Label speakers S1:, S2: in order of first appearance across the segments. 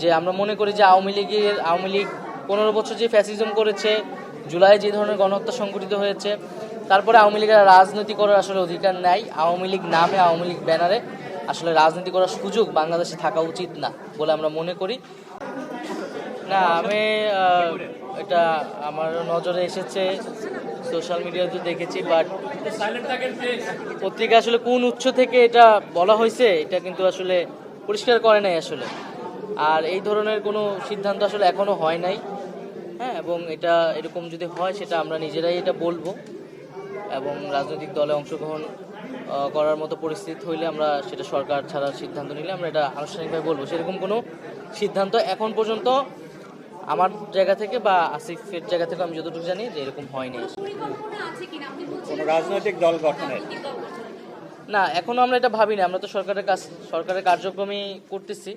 S1: যে আমরা মনে করি যে আওয়ামী লীগের, আওয়ামী লীগ পনেরো বছর যে ফ্যাসিজম করেছে, জুলাই যে ধরনের গণহত্যা সংঘটিত হয়েছে, তারপরে আওয়ামী লীগের রাজনীতি করার আসলে অধিকার নাই। আওয়ামী লীগ নামে, আওয়ামী লীগ ব্যানারে আসলে রাজনীতি করার সুযোগ বাংলাদেশে থাকা উচিত না বলে আমরা মনে করি। না, আমি এটা আমার নজরে এসেছে, সোশ্যাল মিডিয়াতে দেখেছি, বাট পত্রিকা আসলে কোন উৎস থেকে এটা বলা হয়েছে, এটা কিন্তু আসলে পরিষ্কার করে নাই আসলে। আর এই ধরনের কোনো সিদ্ধান্ত আসলে এখনও হয় নাই। হ্যাঁ এবং এটা এরকম যদি হয় সেটা আমরা নিজেরাই এটা বলব। এবং রাজনৈতিক দলে অংশগ্রহণ করার মতো পরিস্থিতি হইলে আমরা সেটা সরকার ছাড়ার সিদ্ধান্ত নিলে আমরা এটা আনুষ্ঠানিকভাবে বলব। সেরকম কোনো সিদ্ধান্ত এখন পর্যন্ত আমার জায়গা থেকে বা আসিফের জায়গা থেকে আমি যতটুকু জানি যে এরকম হয়নি।
S2: পরিকল্পনা আছে কিনা? আপনি বলছেন
S3: কোনো রাজনৈতিক দল গঠনের?
S1: না এখনও আমরা এটা ভাবিনি। আমরা তো সরকারের কাজ সরকারের কার্যক্রমই করতেছি।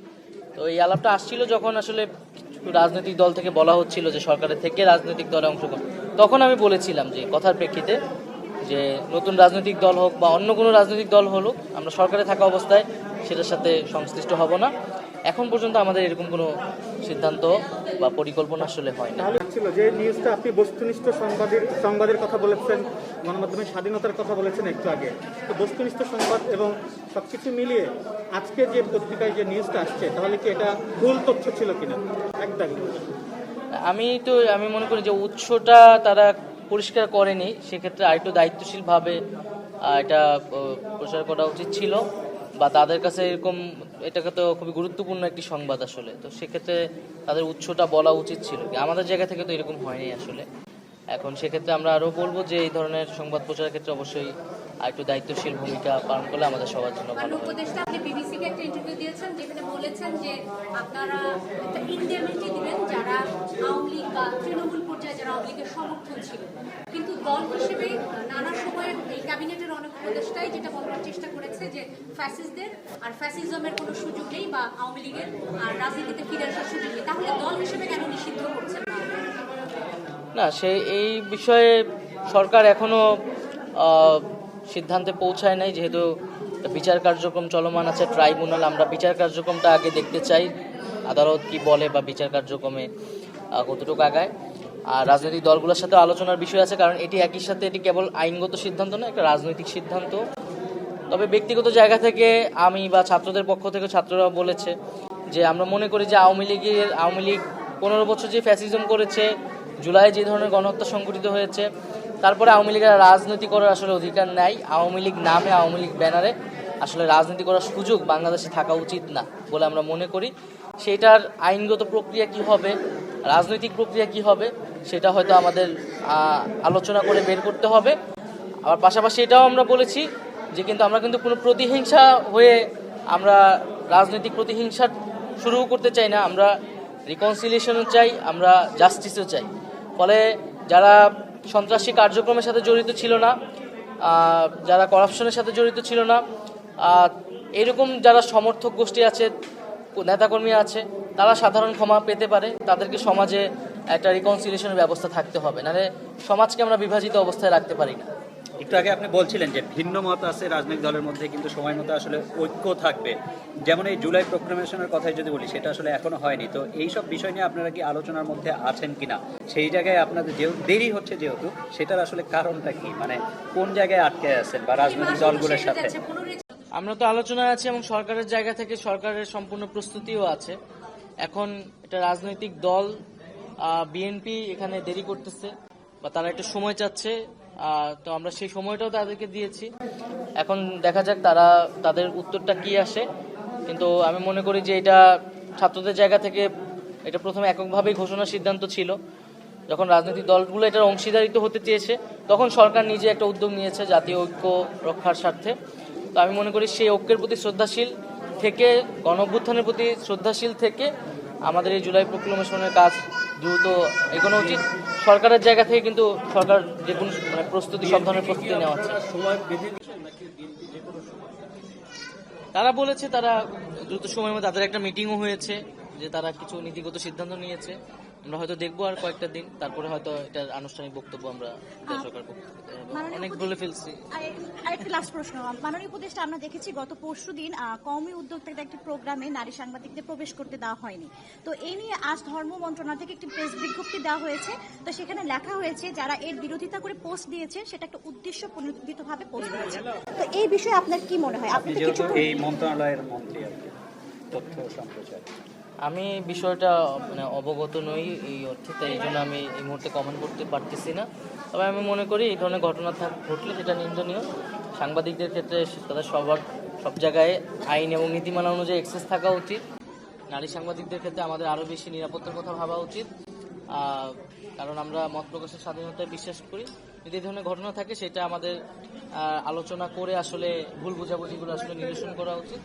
S1: তো এই আলাপটা আসছিল যখন আসলে রাজনৈতিক দল থেকে বলা হচ্ছিল যে সরকারের থেকে রাজনৈতিক দলে অংশগ্রহণ। তখন আমি বলেছিলাম যে, কথার প্রেক্ষিতে যে নতুন রাজনৈতিক দল হোক বা অন্য কোনো রাজনৈতিক দল হলো আমরা সরকারে থাকা অবস্থায় সেটার সাথে সংশ্লিষ্ট হব না। এখন পর্যন্ত আমাদের এরকম কোনো সিদ্ধান্ত বা পরিকল্পনা আসলে হয় না।
S4: তাহলে ছিল যে নিউজটা আপনি বস্তুনিষ্ঠ সংবাদের সংবাদের কথা বলেছেন, গণমাধ্যমের স্বাধীনতার কথা বলেছেন একটু আগে। তো বস্তুনিষ্ঠ সংবাদ এবং সব কিছু মিলিয়ে আজকে যে পত্রিকায় যে নিউজটা আসছে, তাহলে কি এটা ভুল তথ্য ছিল কিনা? একদম।
S1: আমি তো, আমি মনে করি যে উৎসটা তারা পরিষ্কার করেনি, সেক্ষেত্রে আরেকটু দায়িত্বশীলভাবে এটা প্রচার করা উচিত ছিল, বা তাদের কাছে এরকম এটাকে তো খুবই গুরুত্বপূর্ণ একটি সংবাদ আসলে। তো সেক্ষেত্রে তাদের উৎসটা বলা উচিত ছিল আমাদের জায়গা থেকে তো এরকম হয়নি আসলে। এখন সেক্ষেত্রে আমরা আরও বলব যে এই ধরনের সংবাদ প্রচারের ক্ষেত্রে অবশ্যই আরেকটু দায়িত্বশীল ভূমিকা পালন করলে আমাদের সবার জন্য
S2: আর
S1: ভালো
S2: উপদেষ্টা আপনি বিবিসিকে একটা ইন্টারভিউ দিয়েছেন যেখানে বলেছেন যে আপনারা একটা ইন্ডেমিনিটি দিবেন যারা আওয়ামী লীগ বা তৃণমূল পর্যায়ে যারা আওয়ামী লীগের সমর্থন ছিল। কিন্তু দল হিসেবে নানা সময়ে এই ক্যাবিনেটের অনেক উপদেষ্টাই যেটা বলার চেষ্টা করেছে যে ফ্যাসিস্টদের আর ফ্যাসিজমের কোনো সুযোগ নেই বা আওয়ামী লীগের আর রাজনীতিতে ফিরে আসার সুযোগ নেই। তাহলে দল হিসেবে কেন নিষিদ্ধ করছেন? না
S1: না সে এই বিষয়ে সরকার এখনও সিদ্ধান্তে পৌঁছায় নাই, যেহেতু বিচার কার্যক্রম চলমান আছে, ট্রাইব্যুনাল, আমরা বিচার কার্যক্রমটা আগে দেখতে চাই, আদালত কি বলে বা বিচার কার্যক্রমে কতটুকু আগায়। আর রাজনৈতিক দলগুলোর সাথে আলোচনার বিষয় আছে, কারণ এটি একই সাথে এটি কেবল আইনগত সিদ্ধান্ত না একটা রাজনৈতিক সিদ্ধান্ত। তবে ব্যক্তিগত জায়গা থেকে আমি বা ছাত্রদের পক্ষ থেকে ছাত্ররা বলেছে যে, আমরা মনে করি যে আওয়ামী লীগের, আওয়ামী লীগ পনেরো বছর যে ফ্যাসিজম করেছে, জুলাই যে ধরনের গণহত্যা সংঘটিত হয়েছে তারপরে আওয়ামী লীগের রাজনীতি করার আসলে অধিকার নাই। আওয়ামী লীগ নামে, আওয়ামী লীগ ব্যানারে আসলে রাজনীতি করার সুযোগ বাংলাদেশে থাকা উচিত না বলে আমরা মনে করি। সেটার আইনগত প্রক্রিয়া কি হবে, রাজনৈতিক প্রক্রিয়া কি হবে, সেটা হয়তো আমাদের আলোচনা করে বের করতে হবে। আবার পাশাপাশি এটাও আমরা বলেছি যে কিন্তু আমরা কিন্তু কোনো প্রতিহিংসা হয়ে আমরা রাজনৈতিক প্রতিহিংসা শুরু করতে চাই না, আমরা রিকনসিলিয়েশনও চাই, আমরা জাস্টিসও চাই। ফলে যারা সন্ত্রাসী কার্যক্রমের সাথে জড়িত ছিল না যারা করাপশনের সাথে জড়িত ছিল না এরকম যারা সমর্থক গোষ্ঠী আছে, নেতাকর্মী আছে, তারা সাধারণ ক্ষমা পেতে পারে। তাদেরকে সমাজে একটা রিকনসিলিয়েশনের ব্যবস্থা থাকতে হবে, নাহলে সমাজকে আমরা বিভাজিত অবস্থায় রাখতে পারি না।
S3: একটু আগে আপনি বলছিলেন যে ভিন্ন মত আছে রাজনৈতিক দলের মধ্যে কিন্তু সময় মতো আসলে ঐক্য থাকবে। যেমন এই জুলাই প্রোক্লামেশনের কথাই যদি বলি সেটা আসলে এখনও হয়নি। তো এই সব বিষয় নিয়ে আপনারা কি আলোচনার মধ্যে আছেন কিনা? সেই জায়গায় আপনাদের যেহেতু দেরি হচ্ছে যেহেতু সেটার আসলে কারণটা কি? মানে কোন জায়গায় আটকে আছেন বা রাজনৈতিক দলগুলোর সাথে?
S1: আমরা তো আলোচনায় আছি এবং সরকারের জায়গা থেকে সরকারের সম্পূর্ণ প্রস্তুতিও আছে। এখন এটা রাজনৈতিক দল বিএনপি এখানে দেরি করতেছে বা তারা একটা সময় চাচ্ছে। তো আমরা সেই সময়টাও তাদেরকে দিয়েছি। এখন দেখা যাক তারা তাদের উত্তরটা কি আসে। কিন্তু আমি মনে করি যে এটা ছাত্রদের জায়গা থেকে এটা প্রথমে এককভাবেই ঘোষণার সিদ্ধান্ত ছিল। যখন রাজনৈতিক দলগুলো এটার অংশীদারিত্ব হতে চেয়েছে, তখন সরকার নিজে একটা উদ্যোগ নিয়েছে জাতীয় ঐক্য রক্ষার স্বার্থে। তো আমি মনে করি সেই ঐক্যের প্রতি শ্রদ্ধাশীল থেকে গণ অভ্যুত্থানের প্রতি শ্রদ্ধাশীল থেকে আমাদের এই জুলাই প্রক্লমেশনের কাজ দ্রুত এগোনো উচিত। সরকারের জায়গা থেকে কিন্তু সরকার যে কোনো মানে প্রস্তুতি সব ধরনের প্রস্তুতি নেওয়া হচ্ছে। তারা বলেছে তারা দ্রুত সময়ের মধ্যে তাদের একটা মিটিংও হয়েছে যে তারা কিছু নীতিগত সিদ্ধান্ত নিয়েছে। আমরা হয়তো দেখব আর কয়েকটা দিন তারপরে হয়তো এটার আনুষ্ঠানিক বক্তব্য আমরা সরকার অনেক বলে ফেলছি।
S5: আর- আরেকটি লাস্ট প্রশ্ন। মাননীয় উপদেষ্টা আমরা দেখেছি গত পরশু দিন কওমি উদ্যোক্তাদের একটি প্রোগ্রামে নারী সাংবাদিকদের প্রবেশ করতে দেওয়া হয়নি। তো এই নিয়ে আজ ধর্ম মন্ত্রণালয় থেকে একটি প্রেস বিজ্ঞপ্তি দেওয়া হয়েছে। তো সেখানে লেখা হয়েছে যারা এর বিরোধিতা করে পোস্ট দিয়েছে সেটা একটা উদ্দেশ্য প্রণোদিতভাবে পোস্ট দিয়েছে। তো এই বিষয়ে আপনার কি মনে হয়?
S3: আপনি এই মন্ত্রণালয়ের মন্ত্রী তথ্য সম্প্রচার।
S1: আমি বিষয়টা মানে অবগত নই এই অর্থে, তাই এই জন্য আমি এই মুহূর্তে কমেন্ট করতে পারতেছি না। তবে আমি মনে করি এই ধরনের ঘটনা থাক, ঘটলে সেটা নিন্দনীয়। সাংবাদিকদের ক্ষেত্রে তাদের সবার সব জায়গায় আইন এবং নীতিমালা অনুযায়ী এক্সেস থাকা উচিত। নারী সাংবাদিকদের ক্ষেত্রে আমাদের আরও বেশি নিরাপত্তার কথা ভাবা উচিত। কারণ আমরা মত প্রকাশের স্বাধীনতায় বিশ্বাস করি। যদি এই ধরনের ঘটনা থাকে, সেটা আমাদের আলোচনা করে আসলে ভুল বোঝাবুঝিগুলো আসলে নিরসন করা উচিত।